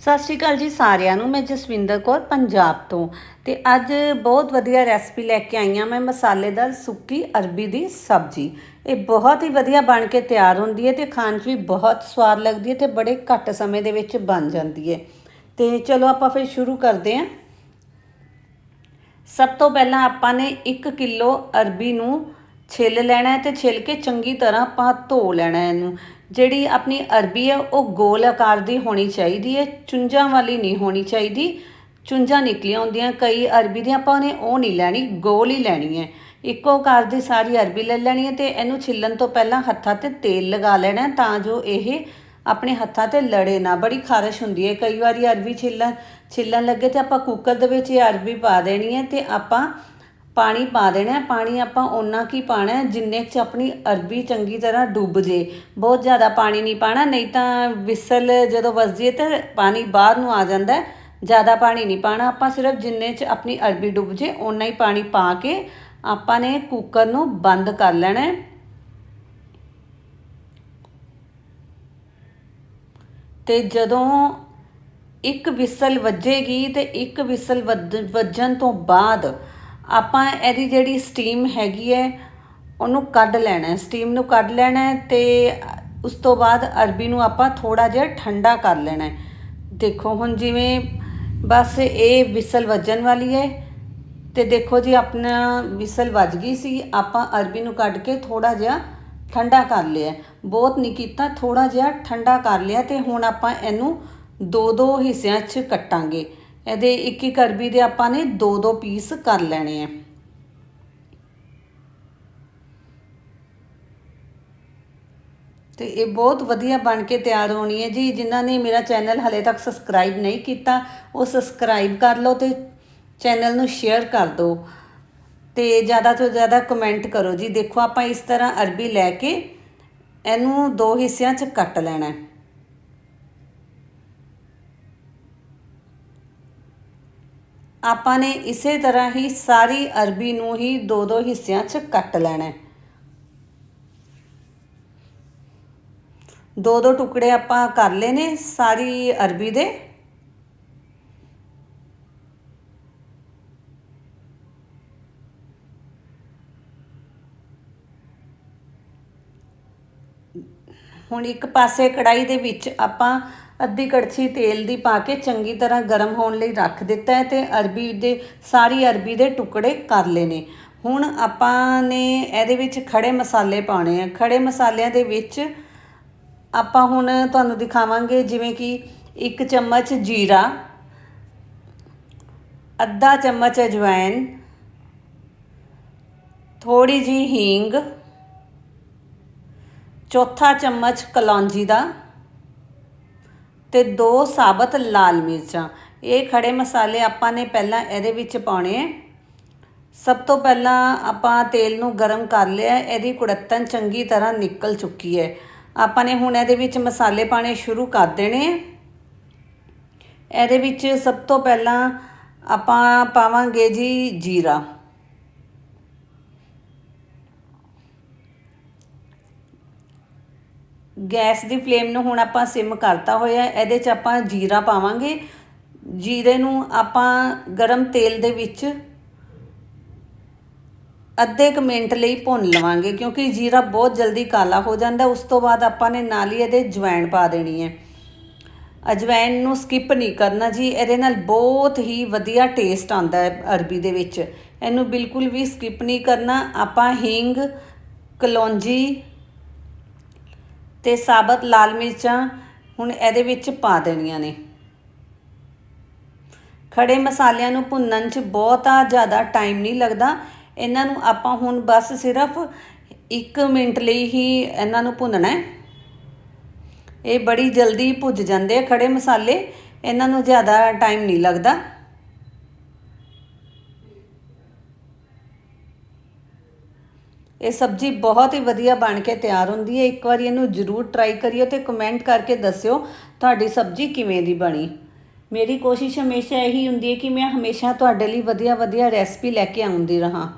ਸਤਿ ਸ਼੍ਰੀ ਅਕਾਲ ਜੀ ਸਾਰਿਆਂ ਨੂੰ, ਮੈਂ ਜਸਵਿੰਦਰ ਕੌਰ ਪੰਜਾਬ ਤੋਂ। ਤੇ ਅੱਜ ਬਹੁਤ ਵਧੀਆ ਰੈਸਪੀ ਲੈ ਕੇ ਆਈ ਹਾਂ ਮੈਂ ਮਸਾਲੇਦਾਰ ਸੁੱਕੀ ਅਰਬੀ ਦੀ ਸਬਜ਼ੀ। ਇਹ ਬਹੁਤ ਹੀ ਵਧੀਆ ਬਣ ਕੇ ਤਿਆਰ ਹੁੰਦੀ ਹੈ ਤੇ ਖਾਣ 'ਚ ਵੀ ਬਹੁਤ ਸਵਾਦ ਲੱਗਦੀ ਹੈ ਤੇ ਬੜੇ ਘੱਟ ਸਮੇਂ ਦੇ ਵਿੱਚ ਬਣ ਜਾਂਦੀ ਹੈ। ਤੇ ਚਲੋ ਆਪਾਂ ਫਿਰ ਸ਼ੁਰੂ ਕਰਦੇ ਹਾਂ। ਸਭ ਤੋਂ ਪਹਿਲਾਂ ਆਪਾਂ ਨੇ 1 ਕਿਲੋ ਅਰਬੀ ਨੂੰ ਛਿੱਲ ਲੈਣਾ ਹੈ ਤੇ ਛਿੱਲ ਕੇ ਚੰਗੀ ਤਰ੍ਹਾਂ ਆਪਾਂ ਧੋ ਲੈਣਾ ਇਹਨੂੰ। ਜਿਹੜੀ ਆਪਣੀ ਅਰਬੀ ਹੈ, ਉਹ ਗੋਲ ਆਕਾਰ ਦੀ ਹੋਣੀ ਚਾਹੀਦੀ ਹੈ, ਚੁੰਝਾਂ ਵਾਲੀ ਨਹੀਂ ਹੋਣੀ ਚਾਹੀਦੀ। ਚੁੰਝਾਂ ਨਿਕਲੀਆਂ ਹੁੰਦੀਆਂ, ਕਈ ਅਰਬੀ ਦੀਆਂ ਆਪਾਂ ਨੇ ਉਹ ਨਹੀਂ ਲੈਣੀ, ਗੋਲ ਹੀ ਲੈਣੀ ਹੈ। ਇੱਕੋ ਆਕਾਰ ਦੀ ਸਾਰੀ ਅਰਬੀ ਲੈ ਲੈਣੀ ਹੈ ਤੇ ਇਹਨੂੰ ਛਿੱਲਣ ਤੋਂ ਪਹਿਲਾਂ ਹੱਥਾਂ ਤੇ ਤੇਲ ਲਗਾ ਲੈਣਾ ਤਾਂ ਜੋ ਇਹ ਆਪਣੇ ਹੱਥਾਂ ਤੇ ਲੜੇ ਨਾ। ਬੜੀ ਖਾਰਸ਼ ਹੁੰਦੀ ਹੈ, ਕਈ ਵਾਰੀ ਅਰਬੀ ਛਿੱਲਣ ਛਿੱਲਣ ਲੱਗੇ ਤੇ ਆਪਾਂ ਕੁੱਕਰ ਦੇ ਵਿੱਚ ਇਹ ਅਰਬੀ ਪਾ ਦੇਣੀ ਹੈ ਤੇ ਆਪਾਂ ਪਾਣੀ ਪਾ ਦੇਣਾ ਹੈ। ਪਾਣੀ ਆਪਾਂ ਓਨਾ ਕੀ ਪਾਣਾ ਹੈ ਜਿੰਨੇ ਚ ਆਪਣੀ ਅਰਬੀ ਚੰਗੀ ਤਰ੍ਹਾਂ ਡੁੱਬ ਜੇ। ਬਹੁਤ ਜ਼ਿਆਦਾ ਪਾਣੀ ਨਹੀਂ ਪਾਣਾ, ਨਹੀਂ ਤਾਂ ਵਿਸਲ ਜਦੋਂ ਵੱਜਦੀ ਹੈ ਤੇ ਪਾਣੀ ਬਾਹਰ ਨੂੰ ਆ ਜਾਂਦਾ ਹੈ। ਜ਼ਿਆਦਾ ਪਾਣੀ ਨਹੀਂ ਪਾਣਾ। ਆਪਾਂ ਸਿਰਫ ਜਿੰਨੇ ਚ ਆਪਣੀ ਅਰਬੀ ਡੁੱਬ ਜੇ, ਓਨਾ ਹੀ ਪਾਣੀ ਪਾ ਕੇ ਆਪਾਂ ਨੇ ਕੁੱਕਰ ਨੂੰ ਬੰਦ ਕਰ ਲੈਣਾ ਹੈ। ਤੇ ਜਦੋਂ ਇੱਕ ਵਿਸਲ ਵੱਜੇਗੀ ਤੇ ਇੱਕ ਵਿਸਲ ਵੱਜਣ ਤੋਂ ਬਾਅਦ ਆਪਾਂ ਇਹਦੀ ਜਿਹੜੀ ਸਟੀਮ ਹੈਗੀ ਹੈ, ਉਹਨੂੰ ਕੱਢ ਲੈਣਾ ਸਟੀਮ ਨੂੰ ਕੱਢ ਲੈਣਾ ਹੈ ਤੇ ਉਸ ਤੋਂ ਬਾਅਦ ਅਰਬੀ ਨੂੰ ਆਪਾਂ ਥੋੜਾ ਜਿਹਾ ਠੰਡਾ ਕਰ ਲੈਣਾ ਦੇਖੋ ਹੁਣ ਜਿਵੇਂ ਬਸ ਇਹ ਵਿਸਲ ਵੱਜਣ ਵਾਲੀ ਹੈ ਤੇ ਦੇਖੋ ਜੀ ਆਪਣਾ ਵਿਸਲ ਵੱਜ ਗਈ ਸੀ, ਆਪਾਂ ਅਰਬੀ ਨੂੰ ਕੱਢ ਕੇ ਥੋੜਾ ਜਿਹਾ ਠੰਡਾ ਕਰ ਲਿਆ ਬਹੁਤ ਨਹੀਂ ਕੀਤਾ ਥੋੜਾ ਜਿਹਾ ਠੰਡਾ ਕਰ ਲਿਆ ਤੇ ਹੁਣ ਆਪਾਂ ਇਹਨੂੰ ਦੋ ਦੋ ਹਿੱਸਿਆਂ 'ਚ ਕੱਟਾਂਗੇ। ਇਹਦੇ ਇੱਕ ਇੱਕ ਅਰਬੀ ਦੇ ਆਪਾਂ ਨੇ ਦੋ ਦੋ ਪੀਸ ਕਰ ਲੈਣੇ ਆ। ਤੇ ਇਹ ਬਹੁਤ ਵਧੀਆ ਬਣ ਕੇ ਤਿਆਰ ਹੋਣੀ ਹੈ ਜੀ। ਜਿਨ੍ਹਾਂ ਨੇ ਮੇਰਾ ਚੈਨਲ ਹਲੇ ਤੱਕ ਸਬਸਕ੍ਰਾਈਬ ਨਹੀਂ ਕੀਤਾ, ਉਹ ਸਬਸਕ੍ਰਾਈਬ ਕਰ ਲਓ ਤੇ ਚੈਨਲ ਨੂੰ ਸ਼ੇਅਰ ਕਰ ਦਿਓ ਤੇ ਜ਼ਿਆਦਾ ਤੋਂ ਜ਼ਿਆਦਾ ਕਮੈਂਟ ਕਰੋ ਜੀ। ਦੇਖੋ ਆਪਾਂ ਇਸ ਤਰ੍ਹਾਂ ਅਰਬੀ ਲੈ ਕੇ ਇਹਨੂੰ ਦੋ ਹਿੱਸਿਆਂ 'ਚ ਕੱਟ ਲੈਣਾ ਹੈ। ਆਪਾਂ ਨੇ ਇਸੇ ਤਰ੍ਹਾਂ ਹੀ ਸਾਰੀ ਅਰਬੀ ਨੂੰ ਹੀ ਦੋ ਦੋ ਹਿੱਸਿਆਂ 'ਚ ਕੱਟ ਲੈਣਾ ਹੈ। ਦੋ ਦੋ ਟੁਕੜੇ ਆਪਾਂ ਕਰ ਲਏ ਨੇ ਸਾਰੀ ਅਰਬੀ ਦੇ। ਹੁਣ ਇੱਕ ਪਾਸੇ ਕੜਾਈ ਦੇ ਵਿੱਚ ਆਪਾਂ ਅੱਧੀ ਕੜਛੀ ਤੇਲ ਦੀ ਪਾ ਕੇ ਚੰਗੀ ਤਰ੍ਹਾਂ ਗਰਮ ਹੋਣ ਲਈ ਰੱਖ ਦਿੱਤਾ ਹੈ ਤੇ ਅਰਬੀ ਦੇ, ਸਾਰੀ ਅਰਬੀ ਦੇ ਟੁਕੜੇ ਕਰ ਲਏ ਨੇ। ਹੁਣ ਆਪਾਂ ਨੇ ਇਹਦੇ ਵਿੱਚ ਖੜੇ ਮਸਾਲੇ ਪਾਉਣੇ ਆ। ਖੜੇ ਮਸਾਲਿਆਂ ਦੇ ਵਿੱਚ ਆਪਾਂ ਹੁਣ ਤੁਹਾਨੂੰ ਦਿਖਾਵਾਂਗੇ ਜਿਵੇਂ ਕਿ ਇੱਕ ਚਮਚ ਜੀਰਾ, ਅੱਧਾ ਚਮਚ ਅਜਵਾਇਨ ਥੋੜੀ ਜੀ ਹੀਂਗ, ਚੌਥਾ ਚਮਚ ਕਲੌਂਜੀ ਦਾ ਤੇ ਦੋ ਸਾਬਤ ਲਾਲ ਮਿਰਚਾਂ। ਇਹ ਖੜੇ ਮਸਾਲੇ ਆਪਾਂ ਨੇ ਪਹਿਲਾਂ ਇਹਦੇ ਵਿੱਚ ਪਾਉਣੇ ਆ ਸਭ ਤੋਂ ਪਹਿਲਾਂ ਆਪਾਂ ਤੇਲ ਨੂੰ ਗਰਮ ਕਰ ਲਿਆ, ਇਹਦੀ ਕੁੜੱਤਨ ਚੰਗੀ ਤਰ੍ਹਾਂ ਨਿਕਲ ਚੁੱਕੀ ਹੈ ਆਪਾਂ ਨੇ ਹੁਣ ਇਹਦੇ ਵਿੱਚ ਮਸਾਲੇ ਪਾਣੇ ਸ਼ੁਰੂ ਕਰ ਦੇਣੇ ਇਹਦੇ ਵਿੱਚ ਸਭ ਤੋਂ ਪਹਿਲਾਂ ਆਪਾਂ ਪਾਵਾਂਗੇ ਜੀ ਜੀਰਾ। ਗੈਸ ਦੀ ਫਲੇਮ ਨੂੰ ਹੁਣ ਆਪਾਂ ਸਿਮ ਕਰਤਾ ਹੋਇਆ ਇਹਦੇ 'ਚ ਆਪਾਂ ਜੀਰਾ ਪਾਵਾਂਗੇ। ਜੀਰੇ ਨੂੰ ਆਪਾਂ ਗਰਮ ਤੇਲ ਦੇ ਵਿੱਚ ਅੱਧੇ ਕੁ ਮਿੰਟ ਲਈ ਭੁੰਨ ਲਵਾਂਗੇ, ਕਿਉਂਕਿ ਜੀਰਾ ਬਹੁਤ ਜਲਦੀ ਕਾਲਾ ਹੋ ਜਾਂਦਾ, ਉਸ ਤੋਂ ਬਾਅਦ ਆਪਾਂ ਨੇ ਨਾਲ ਹੀ ਇਹਦੇ ਜਵੈਣ ਪਾ ਦੇਣੀ ਹੈ। ਅਜਵੈਨ ਨੂੰ ਸਕਿਪ ਨਹੀਂ ਕਰਨਾ ਜੀ, ਇਹਦੇ ਨਾਲ ਬਹੁਤ ਹੀ ਵਧੀਆ ਟੇਸਟ ਆਉਂਦਾ ਹੈ ਅਰਬੀ ਦੇ ਵਿੱਚ। ਇਹਨੂੰ ਬਿਲਕੁਲ ਵੀ ਸਕਿਪ ਨਹੀਂ ਕਰਨਾ, ਆਪਾਂ ਹਿੰਗ, ਕਲੌਂਜੀ ਤੇ ਸਾਬਤ ਲਾਲ ਮਿਰਚਾਂ ਹੁਣ ਇਹਦੇ ਵਿੱਚ ਪਾ ਦੇਣੀਆਂ ਨੇ। ਖੜੇ ਮਸਾਲਿਆਂ ਨੂੰ ਭੁੰਨਣ 'ਚ ਬਹੁਤਾ ਜ਼ਿਆਦਾ ਟਾਈਮ ਨਹੀਂ ਲੱਗਦਾ। ਇਹਨਾਂ ਨੂੰ ਆਪਾਂ ਹੁਣ ਬਸ ਸਿਰਫ 1 ਮਿੰਟ ਲਈ ਹੀ ਇਹਨਾਂ ਨੂੰ ਭੁੰਨਣਾ ਹੈ। ਇਹ ਬੜੀ ਜਲਦੀ ਭੁੱਜ ਜਾਂਦੇ ਆ ਖੜੇ ਮਸਾਲੇ। ਇਹਨਾਂ ਨੂੰ ਜ਼ਿਆਦਾ ਟਾਈਮ ਨਹੀਂ ਲੱਗਦਾ। ਇਹ ਸਬਜ਼ੀ ਬਹੁਤ ਹੀ ਵਧੀਆ ਬਣ ਕੇ ਤਿਆਰ ਹੁੰਦੀ ਹੈ। ਇੱਕ ਵਾਰੀ ਇਹਨੂੰ ਜ਼ਰੂਰ ਟਰਾਈ ਕਰਿਓ ਤੇ ਕਮੈਂਟ ਕਰਕੇ ਦੱਸਿਓ ਤੁਹਾਡੀ ਸਬਜ਼ੀ ਕਿਵੇਂ ਦੀ ਬਣੀ। ਮੇਰੀ ਕੋਸ਼ਿਸ਼ ਹਮੇਸ਼ਾ ਇਹੀ ਹੁੰਦੀ ਹੈ ਕਿ ਮੈਂ ਹਮੇਸ਼ਾ ਤੁਹਾਡੇ ਲਈ ਵਧੀਆ ਵਧੀਆ ਰੈਸਪੀ ਲੈ ਕੇ ਆਉਂਦੀ ਰਹਾ।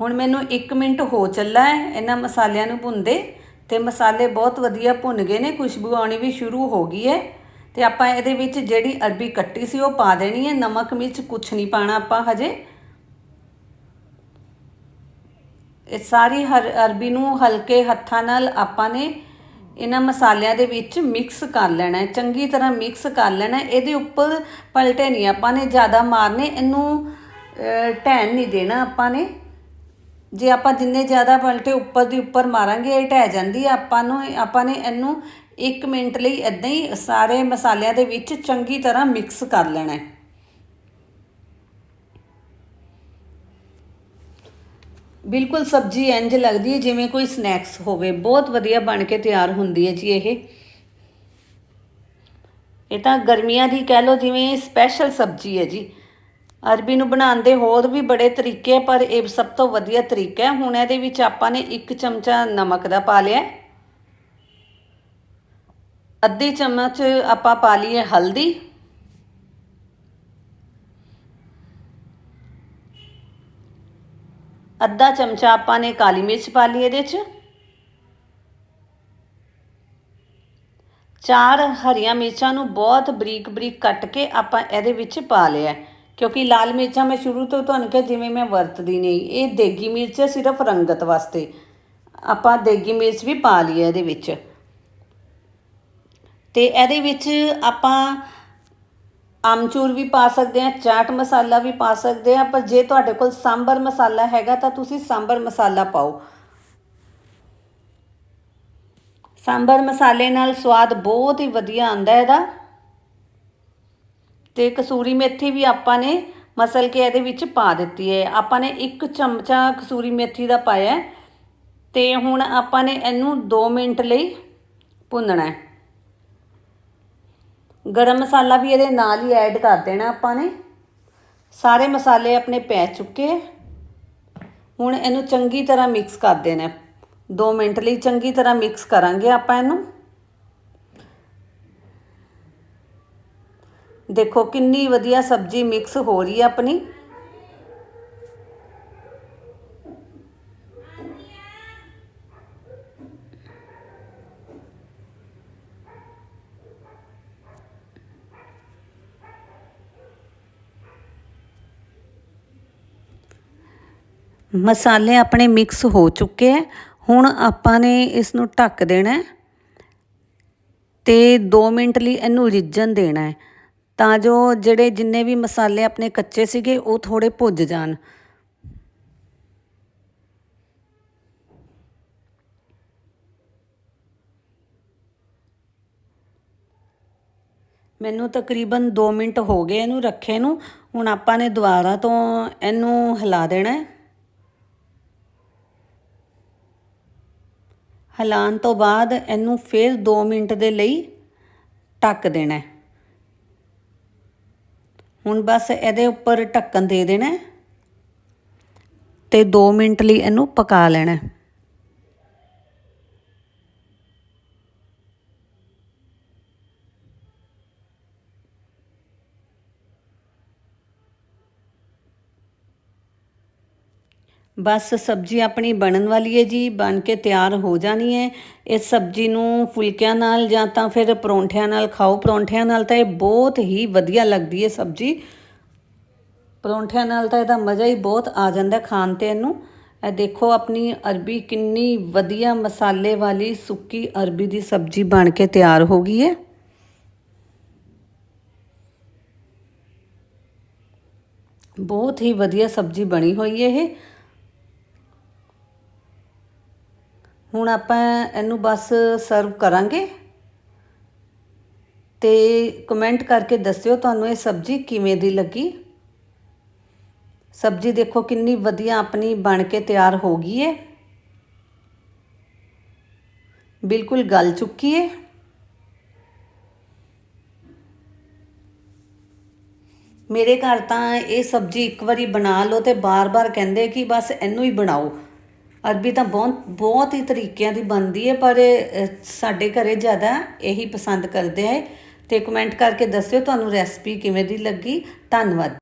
ਹੁਣ ਮੈਨੂੰ 1 ਮਿੰਟ ਹੋ ਚੱਲਾ ਹੈ। ਇਹਨਾਂ ਮਸਾਲਿਆਂ ਨੂੰ ਭੁੰਨਦੇ ਤੇ ਮਸਾਲੇ ਬਹੁਤ ਵਧੀਆ ਭੁੰਨ ਗਏ ਨੇ। ਖੁਸ਼ਬੂ ਆਉਣੀ ਵੀ ਸ਼ੁਰੂ ਹੋ ਗਈ ਹੈ। ਤੇ ਆਪਾਂ ਇਹਦੇ ਵਿੱਚ ਜਿਹੜੀ ਅਰਬੀ ਕੱਟੀ ਸੀ ਉਹ ਪਾ ਦੇਣੀ ਹੈ। ਨਮਕ ਮਿਰਚ ਕੁਛ ਨਹੀਂ ਪਾਣਾ ਆਪਾਂ ਹਜੇ। ਇਹ ਸਾਰੀ ਹਰ ਅਰਬੀ ਨੂੰ ਹਲਕੇ ਹੱਥਾਂ ਨਾਲ ਆਪਾਂ ਨੇ ਇਹਨਾਂ ਮਸਾਲਿਆਂ ਦੇ ਵਿੱਚ ਮਿਕਸ ਕਰ ਲੈਣਾ ਹੈ। ਚੰਗੀ ਤਰ੍ਹਾਂ ਮਿਕਸ ਕਰ ਲੈਣਾ ਇਹਦੇ ਉੱਪਰ ਪਲਟੇ ਨਹੀਂ ਆਪਾਂ ਨੇ ਜ਼ਿਆਦਾ ਮਾਰਨੇ। ਇਹਨੂੰ ਅਹ, ਢਹਿਣ ਨਹੀਂ ਦੇਣਾ ਆਪਾਂ ਨੇ। ਜੇ ਆਪਾਂ ਜਿੰਨੇ ਜ਼ਿਆਦਾ ਪਲਟੇ ਉੱਪਰ ਦੀ ਉੱਪਰ ਮਾਰਾਂਗੇ, ਇਹ ਢਹਿ ਜਾਂਦੀ ਹੈ ਆਪਾਂ ਨੂੰ ਆਪਾਂ ਨੇ ਇਹਨੂੰ 1 ਮਿੰਟ ਲਈ ਇਦਾਂ ਹੀ ਸਾਰੇ ਮਸਾਲਿਆਂ ਦੇ ਵਿੱਚ ਚੰਗੀ ਤਰ੍ਹਾਂ ਮਿਕਸ ਕਰ ਲੈਣਾ ਹੈ। ਬਿਲਕੁਲ ਸਬਜ਼ੀ ਇੰਜ ਲੱਗਦੀ ਹੈ ਜਿਵੇਂ ਕੋਈ ਸਨੈਕਸ ਹੋਵੇ। ਬਹੁਤ ਵਧੀਆ ਬਣ ਕੇ ਤਿਆਰ ਹੁੰਦੀ ਹੈ ਜੀ ਇਹ। ਇਹ ਤਾਂ ਗਰਮੀਆਂ ਦੀ ਕਹਿ ਲਓ ਜਿਵੇਂ ਸਪੈਸ਼ਲ ਸਬਜ਼ੀ ਹੈ ਜੀ। ਅਰਬੀ ਨੂੰ ਬਣਾਉਣ ਦੇ ਹੋਰ ਵੀ ਬੜੇ ਤਰੀਕੇ ਆ, ਪਰ ਇਹ ਸਭ ਤੋਂ ਵਧੀਆ ਤਰੀਕਾ ਹੈ। ਹੁਣ ਇਹਦੇ ਵਿੱਚ ਆਪਾਂ ਨੇ 1 ਚਮਚਾ ਨਮਕ ਦਾ ਪਾ ਲਿਆ ਅੱਧੀ ਚਮਚ ਆਪਾਂ ਪਾ ਲਈਏ ਹਲਦੀ। ਅੱਧਾ ਚਮਚਾ ਆਪਾਂ ਨੇ ਕਾਲੀ ਮਿਰਚ ਪਾ ਲਈ ਇਹਦੇ 'ਚ। ਚਾਰ ਹਰੀਆਂ ਮਿਰਚਾਂ ਨੂੰ ਬਹੁਤ ਬਰੀਕ ਬਰੀਕ ਕੱਟ ਕੇ ਆਪਾਂ ਇਹਦੇ ਵਿੱਚ ਪਾ ਲਿਆ ਕਿਉਂਕਿ ਲਾਲ ਮਿਰਚਾਂ ਮੈਂ ਸ਼ੁਰੂ ਤੋਂ ਤੁਹਾਨੂੰ ਕਿਹਾ ਜਿਵੇਂ ਮੈਂ ਵਰਤਦੀ ਨਹੀਂ, ਇਹ ਦੇਗੀ ਮਿਰਚ ਹੈ ਸਿਰਫ ਰੰਗਤ ਵਾਸਤੇ। ਆਪਾਂ ਦੇਗੀ ਮਿਰਚ ਵੀ ਪਾ ਲਈ ਇਹਦੇ ਵਿੱਚ। ਤੇ ਇਹਦੇ ਵਿੱਚ ਆਪਾਂ ਆਮਚੂਰ ਵੀ ਪਾ ਸਕਦੇ ਆ ਚਾਟ ਮਸਾਲਾ ਵੀ ਪਾ ਸਕਦੇ ਆ ਪਰ ਜੇ ਤੁਹਾਡੇ ਕੋਲ ਸਾਂਬਰ ਮਸਾਲਾ ਹੈਗਾ ਤਾਂ ਤੁਸੀਂ ਸਾਂਬਰ ਮਸਾਲਾ ਪਾਓ। ਸਾਂਬਰ ਮਸਾਲੇ ਨਾਲ ਸਵਾਦ ਬਹੁਤ ਹੀ ਵਧੀਆ ਆਉਂਦਾ ਇਹਦਾ। ਤੇ ਕਸੂਰੀ ਮੇਥੀ ਵੀ ਆਪਾਂ ਨੇ ਮਸਲ ਕੇ ਇਹਦੇ ਵਿੱਚ ਪਾ ਦਿੱਤੀ ਹੈ। ਆਪਾਂ ਨੇ ਇੱਕ ਚਮਚਾ ਕਸੂਰੀ ਮੇਥੀ ਦਾ ਪਾਇਆ ਹੈ ਤੇ ਹੁਣ ਆਪਾਂ ਨੇ ਇਹਨੂੰ 2 ਮਿੰਟ ਲਈ ਭੁੰਨਣਾ ਹੈ। ਗਰਮ ਮਸਾਲਾ ਵੀ ਇਹਦੇ ਨਾਲ ਹੀ ਐਡ ਕਰ ਦੇਣਾ ਆਪਾਂ ਨੇ। ਸਾਰੇ ਮਸਾਲੇ ਆਪਣੇ ਪੈ ਚੁੱਕੇ ਹੈ। ਹੁਣ ਇਹਨੂੰ ਚੰਗੀ ਤਰ੍ਹਾਂ ਮਿਕਸ ਕਰ ਦੇਣਾ 2 ਮਿੰਟ ਲਈ ਚੰਗੀ ਤਰ੍ਹਾਂ ਮਿਕਸ ਕਰਾਂਗੇ ਆਪਾਂ ਇਹਨੂੰ। ਦੇਖੋ ਕਿੰਨੀ ਵਧੀਆ ਸਬਜ਼ੀ ਮਿਕਸ ਹੋ ਰਹੀ ਹੈ ਆਪਣੀ। ਮਸਾਲੇ ਆਪਣੇ ਮਿਕਸ ਹੋ ਚੁੱਕੇ ਹੈ। ਹੁਣ ਆਪਾਂ ਨੇ ਇਸ ਨੂੰ ਢੱਕ ਦੇਣਾ ਹੈ ਤੇ 2 ਮਿੰਟ ਲਈ ਇਹਨੂੰ ਰਿੱਝਣ ਦੇਣਾ ਹੈ। ਤਾਂ ਜੋ ਜਿਹੜੇ ਜਿੰਨੇ ਵੀ ਮਸਾਲੇ ਆਪਣੇ ਕੱਚੇ ਸੀਗੇ, ਉਹ ਥੋੜੇ ਭੁੱਜ ਜਾਣ। ਮੈਨੂੰ ਤਕਰੀਬਨ 2 ਮਿੰਟ ਹੋ ਗਏ ਇਹਨੂੰ ਰੱਖੇ ਨੂੰ। ਹੁਣ ਆਪਾਂ ਨੇ ਦੁਬਾਰਾ ਤੋਂ ਇਹਨੂੰ ਹਿਲਾ ਦੇਣਾ ਹੈ। ਹਿਲਾਉਣ ਤੋਂ ਬਾਅਦ ਇਹਨੂੰ ਫਿਰ 2 ਮਿੰਟ ਦੇ ਲਈ ਢੱਕ ਦੇਣਾ ਹੈ। ਹੁਣ ਬਸ ਇਹਦੇ ਉੱਪਰ ਢੱਕਣ ਦੇ ਦੇਣਾ ਹੈ ਤੇ 2 ਮਿੰਟ ਲਈ ਇਹਨੂੰ ਪਕਾ ਲੈਣਾ ਬਸ ਸਬਜ਼ੀ ਆਪਣੀ ਬਣਨ ਵਾਲੀ ਹੈ ਜੀ, ਬਣ ਕੇ ਤਿਆਰ ਹੋ ਜਾਣੀ ਹੈ। ਇਸ ਸਬਜ਼ੀ ਨੂੰ ਫੁਲਕਿਆਂ ਨਾਲ ਜਾਂ ਤਾਂ ਫਿਰ ਪਰੌਂਠਿਆਂ ਨਾਲ ਖਾਓ। ਪਰੌਂਠਿਆਂ ਨਾਲ ਤਾਂ ਇਹ ਬਹੁਤ ਹੀ ਵਧੀਆ ਲੱਗਦੀ ਹੈ ਸਬਜ਼ੀ। ਪਰੌਂਠਿਆਂ ਨਾਲ ਤਾਂ ਇਹਦਾ ਮਜ਼ਾ ਹੀ ਬਹੁਤ ਆ ਜਾਂਦਾ ਖਾਣ ਤੇ ਇਹਨੂੰ। ਇਹ ਦੇਖੋ ਆਪਣੀ ਅਰਬੀ ਕਿੰਨੀ ਵਧੀਆ ਮਸਾਲੇ ਵਾਲੀ ਸੁੱਕੀ ਅਰਬੀ ਦੀ ਸਬਜ਼ੀ ਬਣ ਕੇ ਤਿਆਰ ਹੋ ਗਈ ਹੈ। ਬਹੁਤ ਹੀ ਵਧੀਆ ਸਬਜ਼ੀ ਬਣੀ ਹੋਈ ਹੈ ਇਹ। ਹੁਣ ਆਪਾਂ ਇਹਨੂੰ ਬਸ ਸਰਵ ਕਰਾਂਗੇ। ਤੇ ਕਮੈਂਟ ਕਰਕੇ ਦੱਸਿਓ ਤੁਹਾਨੂੰ ਇਹ ਸਬਜ਼ੀ ਕਿਵੇਂ ਦੀ ਲੱਗੀ। ਸਬਜ਼ੀ ਦੇਖੋ ਕਿੰਨੀ ਵਧੀਆ ਆਪਣੀ ਬਣ ਕੇ ਤਿਆਰ ਹੋ ਗਈ ਹੈ ਬਿਲਕੁਲ ਗਲ ਚੁੱਕੀ ਹੈ ਮੇਰੇ ਘਰ ਤਾਂ ਇਹ ਸਬਜ਼ੀ ਇੱਕ ਵਾਰੀ ਬਣਾ ਲਓ ਤੇ ਬਾਰ-ਬਾਰ ਕਹਿੰਦੇ ਕਿ ਬਸ ਇਹਨੂੰ ਹੀ ਬਣਾਓ। ਅਰਬੀ ਤਾਂ ਬਹੁਤ ਬਹੁਤ ਹੀ ਤਰੀਕਿਆਂ ਦੀ ਬਣਦੀ ਹੈ, ਪਰ ਸਾਡੇ ਘਰੇ ਜ਼ਿਆਦਾ ਇਹੀ ਪਸੰਦ ਕਰਦੇ ਹੈ। ਤੇ ਕਮੈਂਟ ਕਰਕੇ ਦੱਸਿਓ ਤੁਹਾਨੂੰ ਰੈਸਪੀ ਕਿਵੇਂ ਦੀ ਲੱਗੀ। ਧੰਨਵਾਦ।